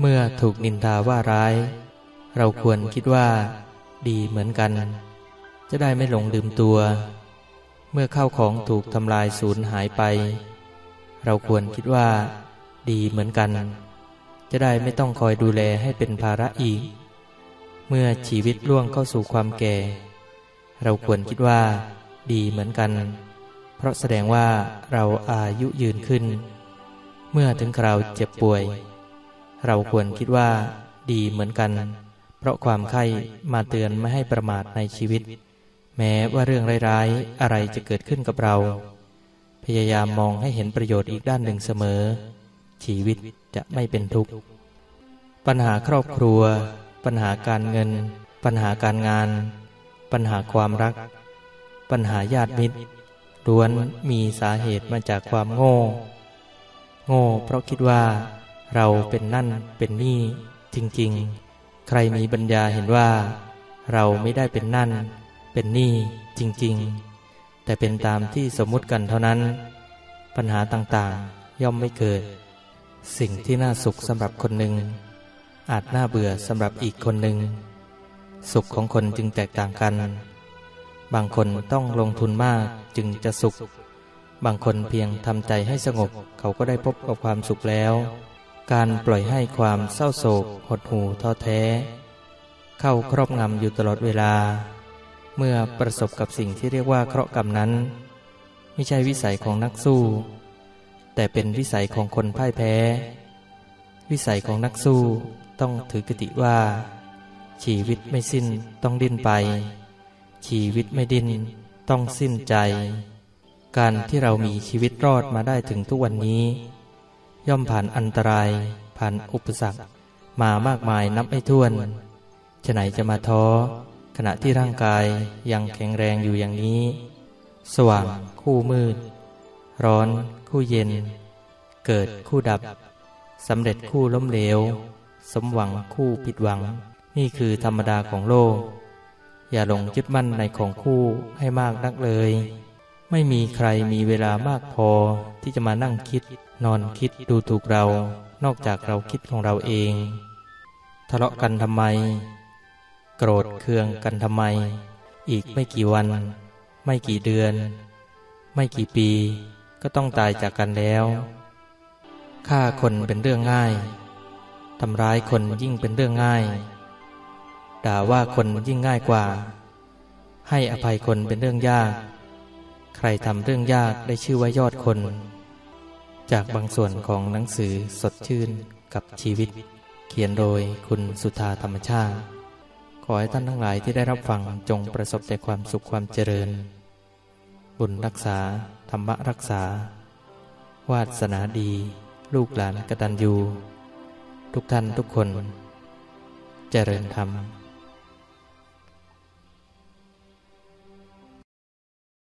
เมื่อถูกนินทาว่าร้าย เราควรคิดว่า ดีเหมือนกัน จะได้ไม่หลงลืมตัว เมื่อเข้าของถูกทำลายสูญหายไป เราควรคิดว่า ดีเหมือนกัน จะได้ไม่ต้องคอยดูแลให้เป็นภาระอีก เมื่อชีวิตล่วงเข้าสู่ความแก่ เราควรคิดว่า ดีเหมือนกัน เพราะแสดงว่าเราอายุยืนขึ้น เมื่อถึงคราวเจ็บป่วย เราควรคิดว่าดีเหมือนกัน เพราะความไข้มาเตือนไม่ให้ประมาทในชีวิต แม้ว่าเรื่องร้ายๆอะไรจะเกิดขึ้นกับเรา พยายามมองให้เห็นประโยชน์อีกด้านหนึ่งเสมอ ชีวิตจะไม่เป็นทุกข์ ปัญหาครอบครัว ปัญหาการเงิน ปัญหาการงาน ปัญหาความรัก ปัญหาญาติมิตรล้วนมีสาเหตุมาจากความโง่ โง่เพราะคิดว่า เราเป็นนั่นเป็นนี่จริงๆ ใครมีปัญญาเห็นว่า เราไม่ได้เป็นนั่น เป็นนี่จริงๆ แต่เป็นตามที่สมมุติกันเท่านั้น ปัญหาต่างๆย่อมไม่เกิด สิ่งที่น่าสุขสำหรับคนหนึ่ง อาจน่าเบื่อสำหรับอีกคนหนึ่ง สุขของคนจึงแตกต่างกัน บางคนต้องลงทุนมากจึงจะสุข บางคนเพียงทำใจให้สงบเขาก็ได้พบกับความสุขแล้ว การปล่อยให้ความเศร้าโศกหดหู่ท้อแท้ เข้าครอบงำอยู่ตลอดเวลา เมื่อประสบกับสิ่งที่เรียกว่าเคราะห์กรรมนั้น ไม่ใช่วิสัยของนักสู้ แต่เป็นวิสัยของคนพ่ายแพ้ วิสัยของนักสู้ต้องถือกติว่า ชีวิตไม่สิ้นต้องดิ้นไป ชีวิตไม่ดิ้นต้องสิ้นใจ การที่เรามีชีวิตรอดมาได้ถึงทุกวันนี้ ย่อมผ่านอันตราย ผ่านอุปสรรค มามากมายนับไม่ถ้วนจะไหนจะมาท้อ ขณะที่ร่างกายยังแข็งแรงอยู่อย่างนี้ สว่างคู่มืด ร้อนคู่เย็น เกิดคู่ดับสำเร็จคู่ล้มเหลว สมหวังคู่ผิดหวัง นี่คือธรรมดาของโลก อย่าหลงยึดมั่นในของคู่ให้มากนักเลย ไม่มีใครมีเวลามากพอที่จะมานั่งคิด นอนคิดดูถูกเรา นอกจากเราคิดของเราเอง ทะเลาะกันทำไม โกรธเคืองกันทำไม อีกไม่กี่วัน ไม่กี่เดือน ไม่กี่ปี ก็ต้องตายจากกันแล้วฆ่าคนเป็นเรื่องง่ายทำร้ายคนยิ่งเป็นเรื่องง่าย ด่าว่าคนยิ่งง่ายกว่า ให้อภัยคนเป็นเรื่องยาก ใครทำเรื่องยากได้ชื่อว่ายอดคน จากบางส่วนของหนังสือสดชื่นกับชีวิต เขียนโดยคุณสุธาธรรมชาติ ขอให้ท่านทั้งหลายที่ได้รับฟังจงประสบแต่ความสุขความเจริญ บุญรักษา ธรรมรักษา วาสนาดี ลูกหลานกตัญญูทุกท่านทุกคน เจริญธรรม